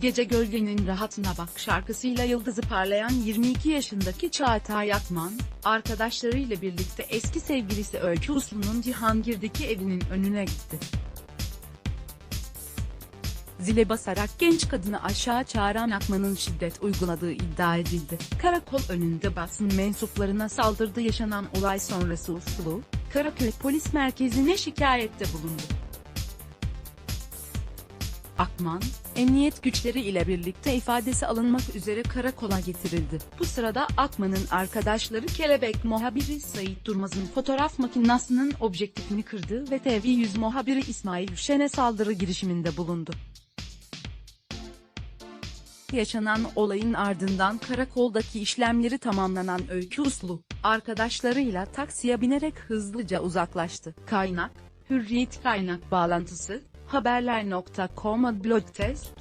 Gece Gölgenin Rahatına Bak şarkısıyla yıldızı parlayan 22 yaşındaki Çağatay Akman, arkadaşlarıyla birlikte eski sevgilisi Öykü Uslu'nun Cihangir'deki evinin önüne gitti. Zile basarak genç kadını aşağı çağıran Akman'ın şiddet uyguladığı iddia edildi. Karakol önünde basın mensuplarına saldırdı yaşanan olay sonrası Uslu, Karaköy Polis Merkezi'ne şikayette bulundu. Akman, emniyet güçleri ile birlikte ifadesi alınmak üzere karakola getirildi. Bu sırada Akman'ın arkadaşları Kelebek muhabiri Sait Durmaz'ın fotoğraf makinesinin objektifini kırdı ve TV100 muhabiri İsmail Şen'e saldırı girişiminde bulundu. Yaşanan olayın ardından karakoldaki işlemleri tamamlanan Öykü Uslu, arkadaşlarıyla taksiye binerek hızlıca uzaklaştı. Kaynak, Hürriyet kaynak bağlantısı, haberler.com blog test,